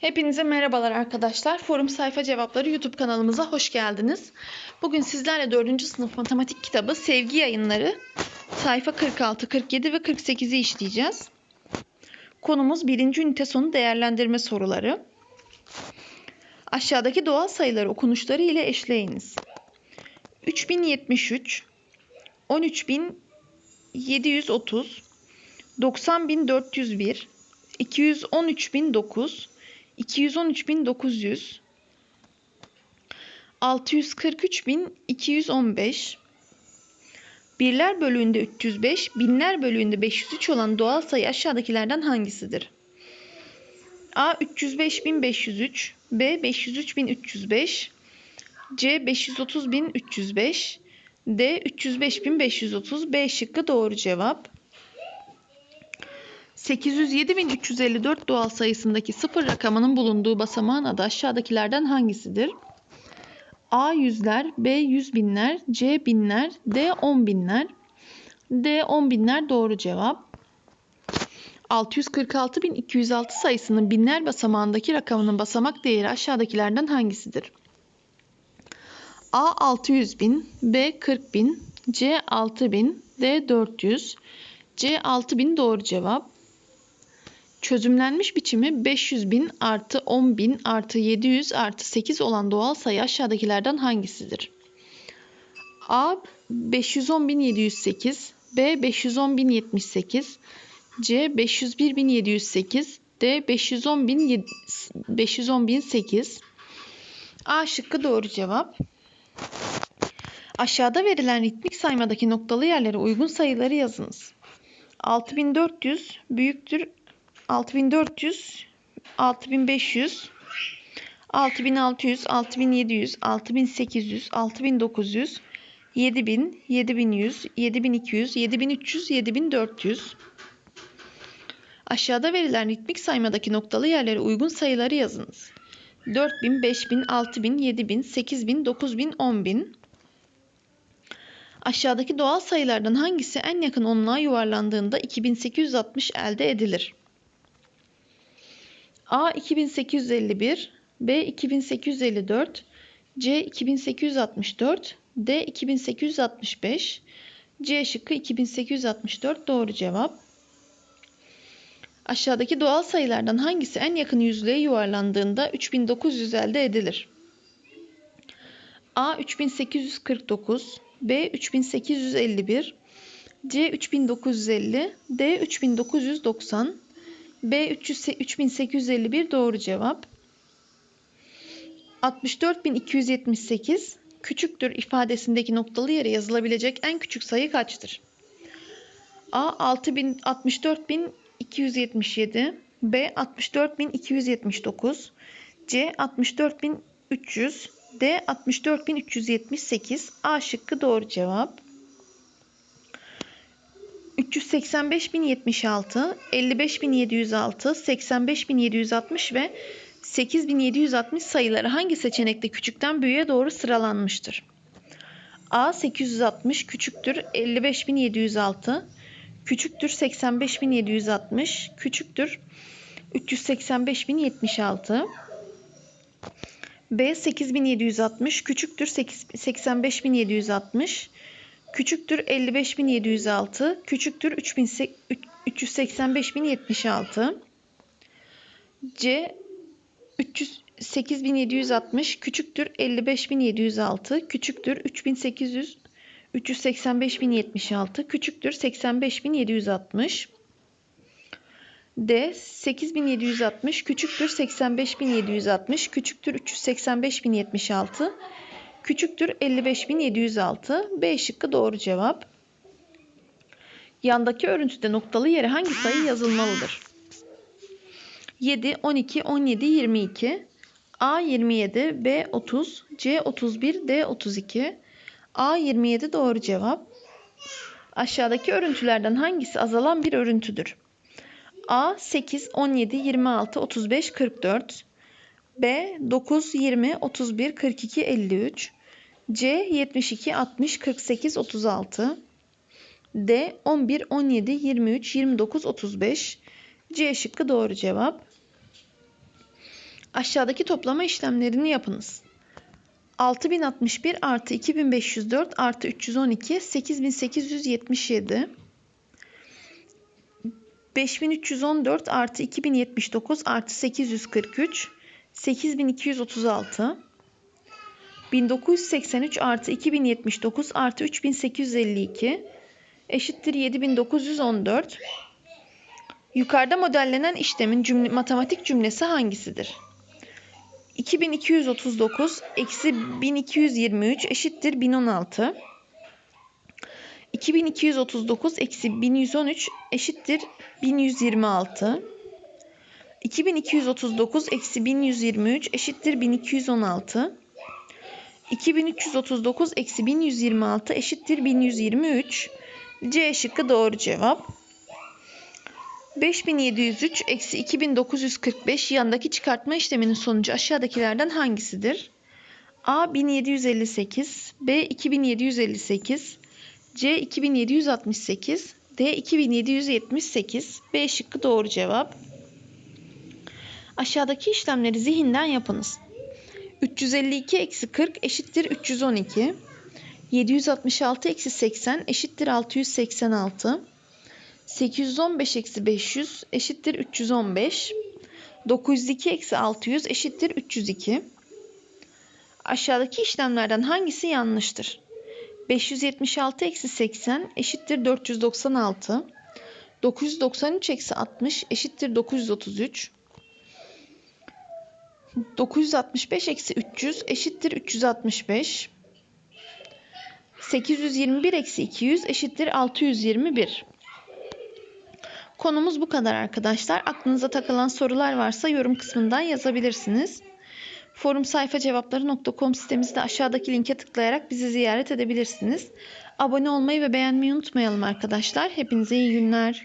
Hepinize merhabalar arkadaşlar. Forum Sayfa Cevapları YouTube kanalımıza hoş geldiniz. Bugün sizlerle 4. sınıf matematik kitabı Sevgi Yayınları sayfa 46, 47 ve 48'i işleyeceğiz. Konumuz 1. ünite sonu değerlendirme soruları. Aşağıdaki doğal sayıları okunuşları ile eşleyiniz. 3073 13730 90401 213009 213.900 643.215 Birler bölüğünde 305, binler bölüğünde 503 olan doğal sayı aşağıdakilerden hangisidir? A 305.503, B 503.305, C 530.305, D 305.530, B şıkkı doğru cevap. 807.354 doğal sayısındaki sıfır rakamının bulunduğu basamağın adı aşağıdakilerden hangisidir? A yüzler, B yüz binler, C binler, D on binler. D on binler doğru cevap. 646.206 sayısının binler basamağındaki rakamının basamak değeri aşağıdakilerden hangisidir? A 600 bin, B 40 bin, C 6 bin, D 400, C 6 bin doğru cevap. Çözümlenmiş biçimi 500 bin artı 10 bin artı 700 artı 8 olan doğal sayı aşağıdakilerden hangisidir? A 510.708, B 510.078, C 501.708, D 510.008. A şıkkı doğru cevap. Aşağıda verilen ritmik saymadaki noktalı yerlere uygun sayıları yazınız. 6400 büyüktür 6400 6500 6600 6700 6800 6900 7000 7100 7200 7300 7400 Aşağıda verilen ritmik saymadaki noktalı yerlere uygun sayıları yazınız. 4000, 5000, 6000, 7000, 8000, 9000, 10000. Aşağıdaki doğal sayılardan hangisi en yakın onluğa yuvarlandığında 2860 elde edilir? A 2851, B 2854, C 2864, D 2865, C şıkkı 2864 doğru cevap. Aşağıdaki doğal sayılardan hangisi en yakın yüzlüğe yuvarlandığında 3900 elde edilir? A 3849, B 3851, C 3950, D 3990, B 3851 doğru cevap. 64278 küçüktür ifadesindeki noktalı yere yazılabilecek en küçük sayı kaçtır? A 6000 64277, B 64279, C 64300, D 64378. A şıkkı doğru cevap. 385.076, 55.706, 85.760 ve 8.760 sayıları hangi seçenekte küçükten büyüğe doğru sıralanmıştır? A 860 küçüktür 55.706, küçüktür 85.760, küçüktür 385.076. B 8760 küçüktür 85760 küçüktür 55706 küçüktür 385.076 C 8760 küçüktür 55706 küçüktür 3800 385.076 küçüktür 85.760 D 8760 küçüktür 85760 küçüktür 385.076 küçüktür 55.706 B şıkkı doğru cevap. Yandaki örüntüde noktalı yere hangi sayı yazılmalıdır? 7, 12, 17, 22 A 27, B 30, C 31, D 32 A 27 doğru cevap. Aşağıdaki örüntülerden hangisi azalan bir örüntüdür? A 8, 17, 26, 35, 44 B 9, 20, 31, 42, 53 C 72, 60, 48, 36 D 11, 17, 23, 29, 35 C şıkkı doğru cevap. Aşağıdaki toplama işlemlerini yapınız. 6061 artı 2504 artı 312 8877 5314 artı 2079 artı 843 8236 1983 artı 2079 artı 3852 eşittir 7914 Yukarıda modellenen işlemin cümle, matematik cümlesi hangisidir? 2239 eksi 1223 eşittir 1016. 2239 eksi 1113 eşittir 1126. 2239 eksi 1123 eşittir 1216. 2339 eksi 1126 eşittir 1123. C şıkkı doğru cevap. 5703 eksi 2945 yandaki çıkartma işleminin sonucu aşağıdakilerden hangisidir? A 1758, B 2758, C 2768, D 2778, B şıkkı doğru cevap. Aşağıdaki işlemleri zihinden yapınız. 352 eksi 40 eşittir 312. 766 eksi 80 eşittir 686. 815 eksi 500 eşittir 315. 902 eksi 600 eşittir 302. Aşağıdaki işlemlerden hangisi yanlıştır? 576 eksi 80 eşittir 496. 993 eksi 60 eşittir 933. 965 eksi 300 eşittir 365. 821 eksi 200 eşittir 621. Konumuz bu kadar arkadaşlar. Aklınıza takılan sorular varsa yorum kısmından yazabilirsiniz. Forum sayfa cevapları.com sitemizde aşağıdaki linke tıklayarak bizi ziyaret edebilirsiniz. Abone olmayı ve beğenmeyi unutmayalım arkadaşlar. Hepinize iyi günler.